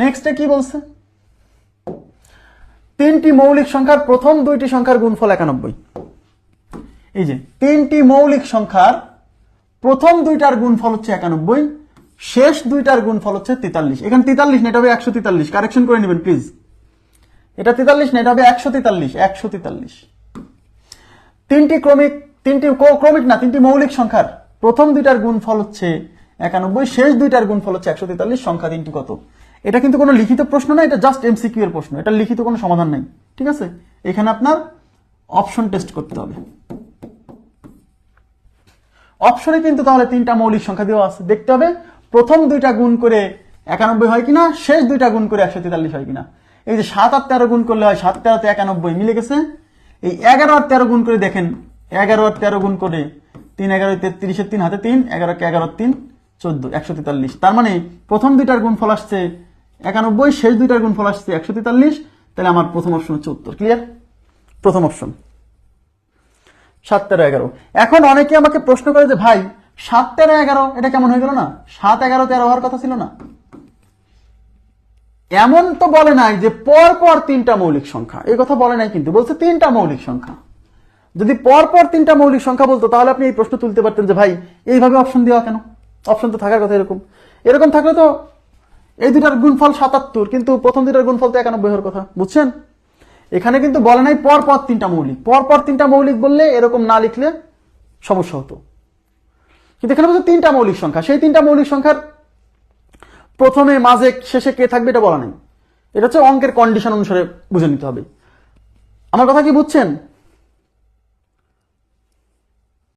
নেক্সটে কি বলছে? তিনটি মৌলিক সংখ্যার প্রথম দুইটি সংখ্যার গুণফল একানব্বই। এই যে, তিনটি মৌলিক সংখ্যার প্রথম দুইটার গুণফল হচ্ছে একানব্বই, শেষ দুইটার গুণফল হচ্ছে তেতাল্লিশ। এখানে তেতাল্লিশ না এটা হবে একশো তেতাল্লিশ। কারেকশন করে নেবেন প্লিজ এটা তেতাল্লিশ না এটা হবে একশো তেতাল্লিশ একশো তেতাল্লিশ। তিনটি ক্রমিক তিনটি ক্রমিক না, তিনটি মৌলিক সংখ্যার প্রথম দুইটার গুণফল হচ্ছে একানব্বই, শেষ দুইটার গুণফল হচ্ছে একশো তেতাল্লিশ, সংখ্যা তিনটি কত? এটা কিন্তু কোনো লিখিত প্রশ্ন না, এটা জাস্ট এমসিকিউ এর প্রশ্ন এটা লিখিত কোনো সমাধান নাই, ঠিক আছে? এখানে আপনার অপশন টেস্ট করতে হবে। অপশনে কিন্তু তাহলে তিনটা মৌলিক সংখ্যা দেওয়া আছে, দেখতে হবে, প্রথম দুইটা গুণ করে একানব্বই হয় কিনা, শেষ দুইটা গুণ করে একশো তেতাল্লিশ হয় কিনা। এই যে সাত আর তেরো গুণ করলে হয় সাত তেরোতে একানব্বই মিলে গেছে। এই এগারো আর তেরো গুণ করে দেখেন, এগারো আর তেরো গুণ করে তিন, এগারো, তেত্রিশের তিন হাতে তিন এগারো কে এগারো, তিন, চোদ্দ, একশো তেতাল্লিশ। তার মানে প্রথম দুইটার গুণ ফল আসছে একানব্বই, শেষ দুইটার গুণ ফল আসছে একশো তেতাল্লিশ, তাহলে আমার প্রথম অপশন হচ্ছে উত্তর ক্লিয়ার প্রথম অপশন সাত তেরো এগারো। এখন অনেকে আমাকে প্রশ্ন করে যে, ভাই সাত তেরো এগারো, এটা কেমন হয়ে গেল না? সাত এগারো, তেরো হওয়ার কথা ছিল না? এমন তো বলে নাই যে পর পর তিনটা মৌলিক সংখ্যা। এই কথা বলে নাই কিন্তু, বলছে তিনটা মৌলিক সংখ্যা। যদি পর পর তিনটা মৌলিক সংখ্যা বলতো, তাহলে আপনি এই প্রশ্ন তুলতে পারতেন যে, ভাই, এইভাবে অপশন দেওয়া কেন? অপশন তো থাকার কথা এরকম। এরকম থাকলে তো এই দুটার গুণফল সাতাত্তর, কিন্তু প্রথম দুটার গুণফল তো একানব্বই হওয়ার কথা, বুঝছেন? এখানে কিন্তু বলে নাই পর পর তিনটা মৌলিক, পর পর তিনটা মৌলিক বললে এরকম না লিখলে সমস্যা হতো। কিন্তু এখানে বলছে তিনটা মৌলিক সংখ্যা, সেই তিনটা মৌলিক সংখ্যার প্রথমে, মাঝে, শেষে কে থাকবে এটা বলা নেই। এটা হচ্ছে অঙ্কের কন্ডিশন অনুসারে বুঝে নিতে হবে। আমার কথা কি বুঝছেন?